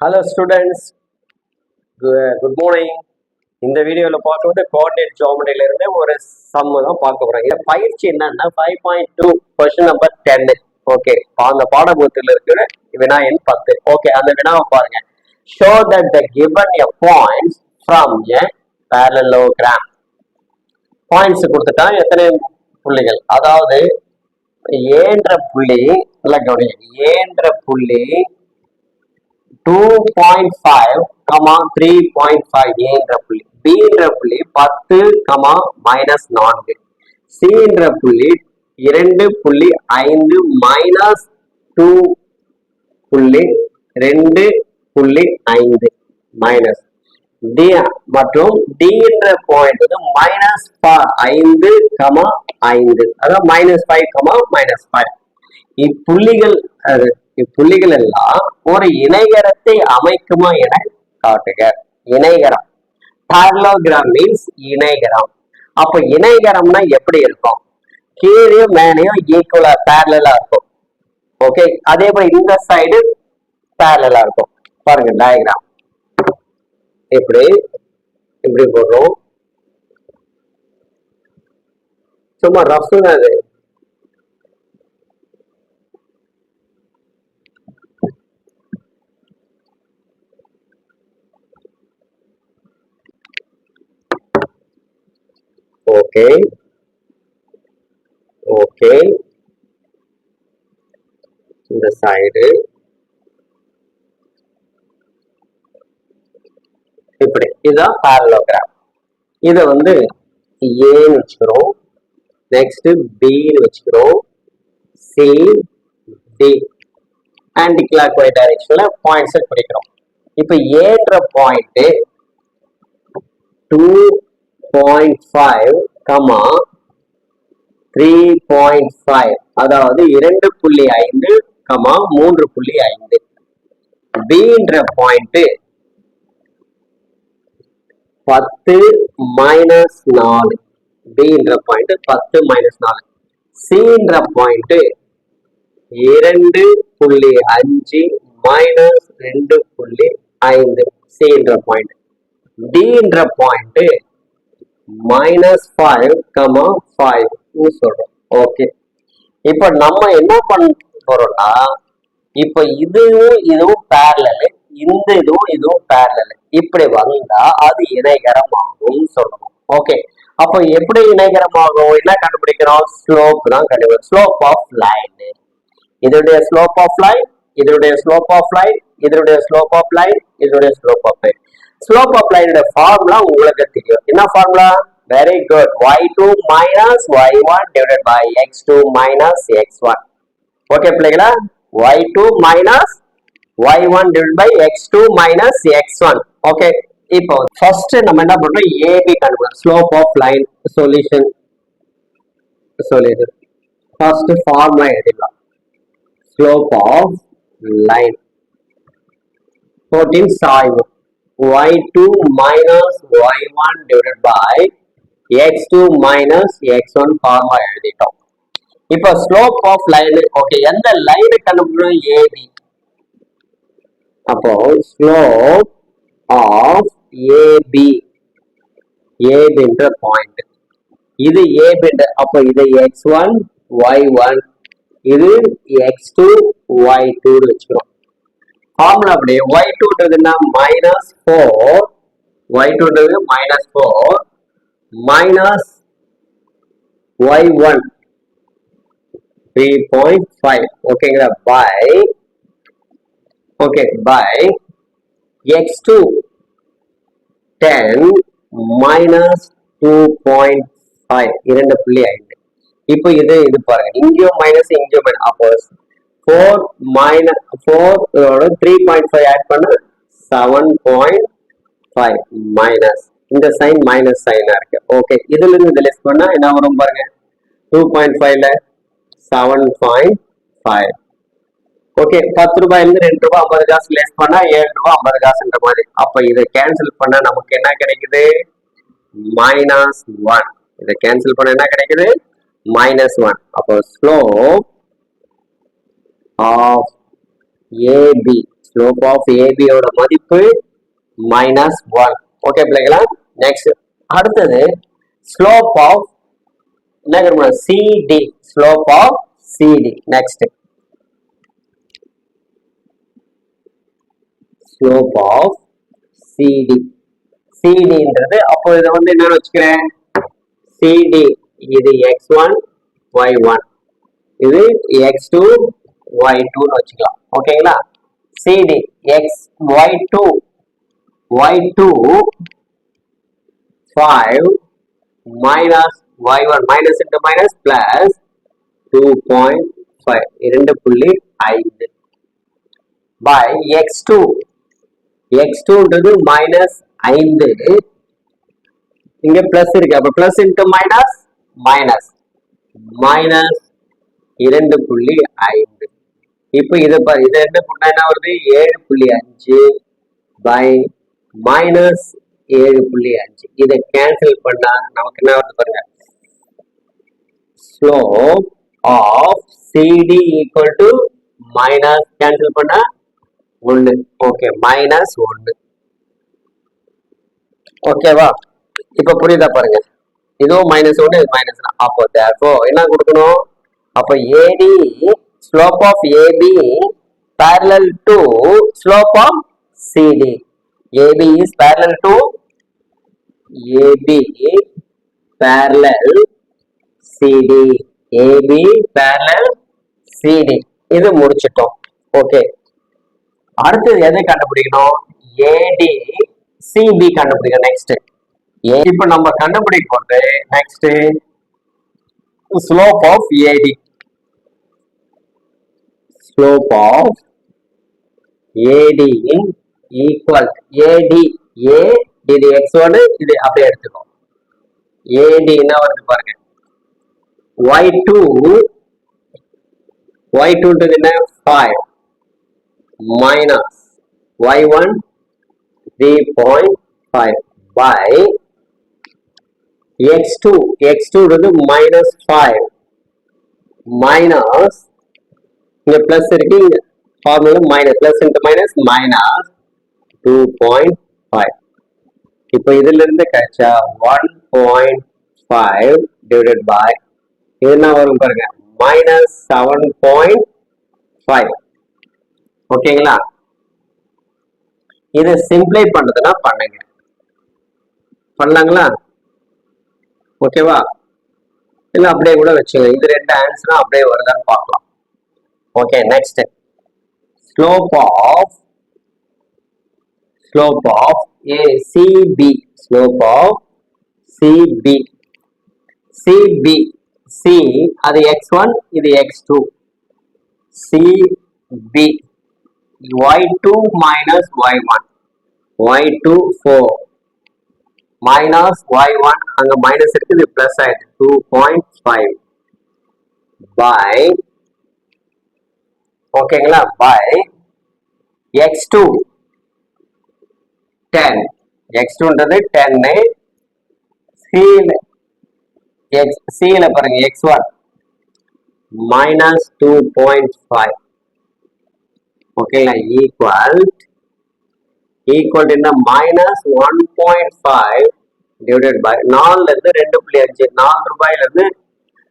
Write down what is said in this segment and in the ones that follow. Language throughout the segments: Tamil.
ஹலோ ஸ்டூடெண்ட்ஸ் குட் மார்னிங் இந்த வீடியோவில் பார்க்கும்போது கோஆர்டினேட் ஜாமெட்ரியில இருந்து ஒரு சம் தான் பார்க்க போறோம். இந்த பயிற்சி என்னன்னா five point two question number டென்னு ஓகே அந்த பாடபுத்தில் இருக்கிற வினா எண் பத்து. ஓகே அந்த வினாவை பாருங்க. Show that the given a points from a parallelogram points கொடுத்துட்டா எத்தனை புள்ளிகள்? அதாவது ஏன்ற புள்ளி நல்லா கவனிங்க. ஏன்ற புள்ளி two point five comma three point five ஏன்ற புள்ளி பின்ற புள்ளி பத்து கமா மைனஸ் நான்கு. சின்ற புள்ளி இரண்டு புள்ளி ஐந்து மைனஸ் டூ புள்ளி ரெண்டு புள்ளி ஐந்து மைனஸ் டி மற்றும் டின்ற பாயிண்ட் வந்து மைனஸ் ஐந்து கமா ஐந்து. அதாவது minus five comma minus five இப்புள்ளிகள் அது இப்புள்ளிகள் எல்லாம் ஒரு இணைகரத்தை அமைக்குமா என காட்டுக. இணைகரம் parallelogram மீன்ஸ் இணைகரம் அப்ப இணைகரம்னா எப்படி இருக்கும்? கீழே மேலேயும் ஈக்குவலா பேரலா இருக்கும். ஓகே அதே போல இந்த சைடு பேரலா இருக்கும். பாருங்க டயக்ராம் இப்படி இப்படி போடுறோம். சும்மா ரஃப் தான் அது ஓகே ஓகே இந்த சைடு இப்படி. இதுதான் பேரலோகிராம் இதை வந்து ஏன்னு வச்சுக்கிறோம். நெக்ஸ்ட் பின்னு வச்சுக்கிறோம். C D anticlockwise டைரக்ஷன்ல பாயிண்ட்ஸை குறிக்கிறோம். இப்போ ஏன்ற point two point five comma three point five அதாவது இரண்டு புள்ளி ஐந்து கமா மூன்று புள்ளி ஐந்து. பின்ற பாயிண்ட் பத்து மைனஸ் நாலு. பின்ற பாயிண்ட் பத்து மைனஸ் நாலு. சின்ற பாயிண்ட் இரண்டு புள்ளி அஞ்சு மைனஸ் ரெண்டு புள்ளி ஐந்து. சின்ற point டின்ற point minus five comma five சொல்றோம். ஓகே இப்போ நம்ம என்ன பண்ண போறோம்னா இப்போ இதுவும் இதுவும் பேரலு இந்த இதுவும் இதுவும் பேரலு இப்படி வந்தா அது இணைகரமாகும் சொல்லணும் ஓகே அப்போ எப்படி இணைகரமாகும்? என்ன கண்டுபிடிக்கிறோம்? ஸ்லோப் தான் கண்டுபிடிக்கிறோம் ஸ்லோப் ஆஃப் லைன் இதனுடைய ஸ்லோப் ஆஃப் லைன் இதனுடைய ஸ்லோப் ஆஃப் லைன் இதனுடைய ஸ்லோப் ஆஃப் லைன் இதனுடைய slope of line slope of லைனோட formula உங்களுக்கு தெரியும். என்ன formula very good y2 two minus Y one divided by X two minus X one okay பிள்ளைங்களா y2 two minus Y one divide by X two minus X one okay இப்போ ஃபர்ஸ்ட் நம்ம என்ன பண்றோம்? ஏபி கண்டுபிடிக்கணும் slope of line solution solution first formula எழுதிடலாம். ஸ்லோப் ஆஃப் லைன் 14 சாய்வு. Y2 minus y1 divided by x2 minus x1 formula எழுதிட்டோம். இப்போ ஸ்லோப் ஆஃப் லைன் ஓகே எந்த லைன் கண்டுபிடிக்கணும் ஏபி அப்போ ஸ்லோப் ஆஃப் ஏபி ஏபின்ற பாயிண்ட் இது ஏபின்ற அப்போ இது எக்ஸ் ஒன் ஒய் ஒன் இது எக்ஸ் டூ ஒய் டூன்னு வச்சுக்கிறோம். ஃபார்முலா அப்படி ஒய் டூன்றதுன்னா minus four Y டூன்றது minus four minus Y one three point five ஓகேங்களா by okay by X two ten minus two point five இரண்டு புள்ளி ஐந்து இப்போ இது இது பாருங்க இங்கேயும் மைனஸ் இங்கேயும் மைனஸ் அப்போ four minus four three point five add பண்ண செவன் பாயிண்ட் ஃபைவ் மைனஸ் இந்த சைன் மைனஸ் சைனா இருக்கு. ஓகே இதுல இருந்து இது லெஸ் பண்ணா என்ன வரும் பாருங்க? டூ பாயிண்ட் ஃபைவ்ல செவன் பாயிண்ட் ஃபைவ் ஓகே பத்து ரூபாயிலிருந்து ரெண்டு ரூபாய் ஐம்பது காசு லெஸ் பண்ணா ஏழு ரூபாய் ஐம்பது காசுன்ற மாதிரி. அப்ப இதை கேன்சல் பண்ணா நமக்கு என்ன கிடைக்குது? மைனஸ் ஒன் இதை கேன்சல் பண்ண என்ன கிடைக்குது? மைனஸ் ஒன் அப்போ slope of AB slope of ஏபியோட மதிப்பு மைனஸ் ஒன் ஓகே பிள்ளைங்களா நெக்ஸ்ட் அடுத்தது ஸ்லோப் ஆஃப் என்ன CD slope of CD next slope of CD சிடின்றது அப்போ இதை வந்து என்ன வச்சுக்கிறேன்? சிடி இது எக்ஸ் ஒன் ஒய் ஒன் இது எக்ஸ் டூ ஒய் டூன்னு வச்சுக்கலாம். ஓகேங்களா CD X Y two Y two five minus Y one minus into minus plus two point five இரண்டு புள்ளி ஐந்து. பை எக்ஸ் டூ எக்ஸ் டூன்றது மைனஸ் ஐந்து. இங்க பிளஸ் இருக்கு. அப்ப plus into minus minus minus இரண்டு புள்ளி ஐந்து. இப்போ இதை பாரு இதை என்ன பண்ணா என்ன வருது? ஏழு புள்ளி அஞ்சு பை மைனஸ் ஏழு புள்ளி அஞ்சு. இதை கேன்சல் பண்ணா நமக்கு என்ன வருது பாருங்க? Slope of CD equal to minus cancel பண்ணா ஒன்று ஓகே மைனஸ் ஒன்று ஓகேவா இப்போ புரியுதா பாருங்க? இதுவும் மைனஸ் ஒன்று இது மைனஸ் அப்போ தேர்ஃபோ என்ன கொடுக்கணும்? அப்போ AD slope of AB parallel to slope of CD. AB is parallel to AB parallel CD. AB parallel CD. இது முடிச்சிட்டோம். ஓகே அடுத்தது எதை கண்டுபிடிக்கணும்? ஏடி சிபி கண்டுபிடிக்கணும். நெக்ஸ்ட் இப்போ நம்ம கண்டுபிடிக்க போறது next slope of AD slope of AD equal AD A இது எக்ஸ் ஒன்று இது அப்படியே எடுத்துக்கோ ஏடி என்ன வருது பாருங்க ஒய் டூ ஒய் டூன்றது என்ன five minus Y one three point five by X two X இங்க பிளஸ் இருக்கு இங்க formula minus plus into minus minus two point five இப்போ இதுல இருந்து கிடைச்சா one point five divided by என்ன வரும் பாருங்க மைனஸ் செவன் பாயிண்ட் ஃபைவ் ஓகேங்களா இதை சிம்பிளை பண்ணதுன்னா பண்ணுங்க. பண்ணலாங்களா? ஓகேவா இல்லை அப்படியே கூட வச்சுங்க இது ரெண்டு ஆன்சரும் அப்படியே வருதான்னு பார்க்கலாம். okay next slope of slope of A CB slope of CB CB C அது எக்ஸ் ஒன் இது X two CB Y two minus Y one Y two four minus Y one அங்க மைனஸ் இருக்குது பிளஸ் ஆயிடுச்சு டூ பாயிண்ட் ஃபைவ் பை ஓகேங்களா? By X two ten X டூன்றது டென்னு சியில் எக்ஸ் சியில் பாருங்க X one minus two point five ஓகேங்களா? ஈக்குவல் ஈக்குவல் என்ன? Minus one point five divided by நாலுல இருந்து ரெண்டு புள்ளி அஞ்சு நாலு ரூபாயில இருந்து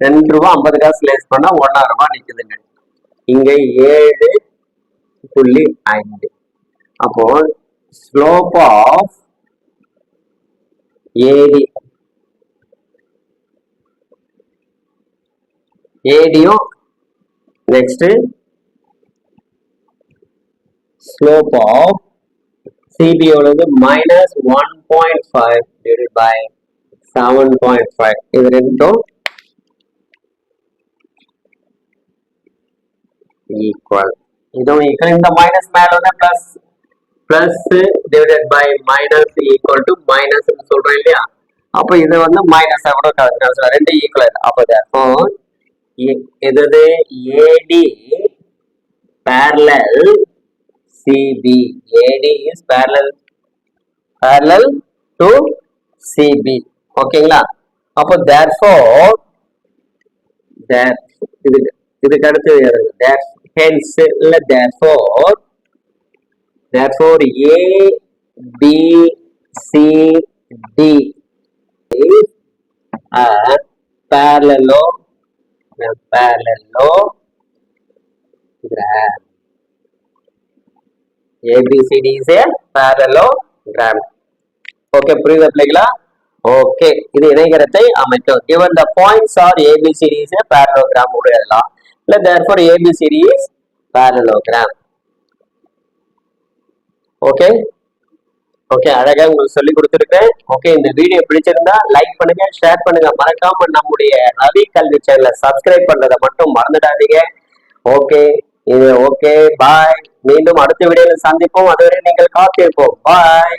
ரெண்டு ரூபாய் ஐம்பது காசு லேஸ் பண்ணா ஒன்றா ரூபாய் நிற்குதுங்க இங்க ஏழு புள்ளி ஐந்து. அப்போ ஸ்லோப் ஆஃப் ஏடி ஏடியும் next slope of சிபியோடது minus one point five divide by seven point five இது ரெண்டும் ஈக்குவல் இதுவும் ஈக்குவல் இந்த மைனஸ் மேல வந்து plus plus divided by minus equal to minus சொல்றோம் இல்லையா? அப்போ இது வந்து மைனஸ் கூட கலந்து ரெண்டு ஈக்குவல் அப்போ therefore, இ- இது AD parallel CB AD is parallel parallel to CB ஓகேங்களா அப்போ therefore that இது இதுக்கு அடுத்து that hence இல்ல therefore therefore a b c d is a parallelo a parallelogram ABCD is a parallelogram okay புரியுது பிள்ளைங்களா ஓகே இது இணைகரத்தை அமைக்கும் given the points are ABCD is a parallelogram கூட எழுதலாம் இல்ல therefore ABCD is parallelogram. Okay okay அழகா உங்களுக்கு சொல்லி கொடுத்துருக்கேன். ஓகே இந்த வீடியோ பிடிச்சிருந்தா லைக் பண்ணுங்க ஷேர் பண்ணுங்க. மறக்காம நம்முடைய ரவி கல்வி சேனலை சப்ஸ்கிரைப் பண்றதை மட்டும் மறந்துடாதீங்க. ஓகே இது ஓகே பாய் மீண்டும் அடுத்த வீடியோவில் சந்திப்போம். அதுவரை நீங்கள் காத்திருப்போம். பாய்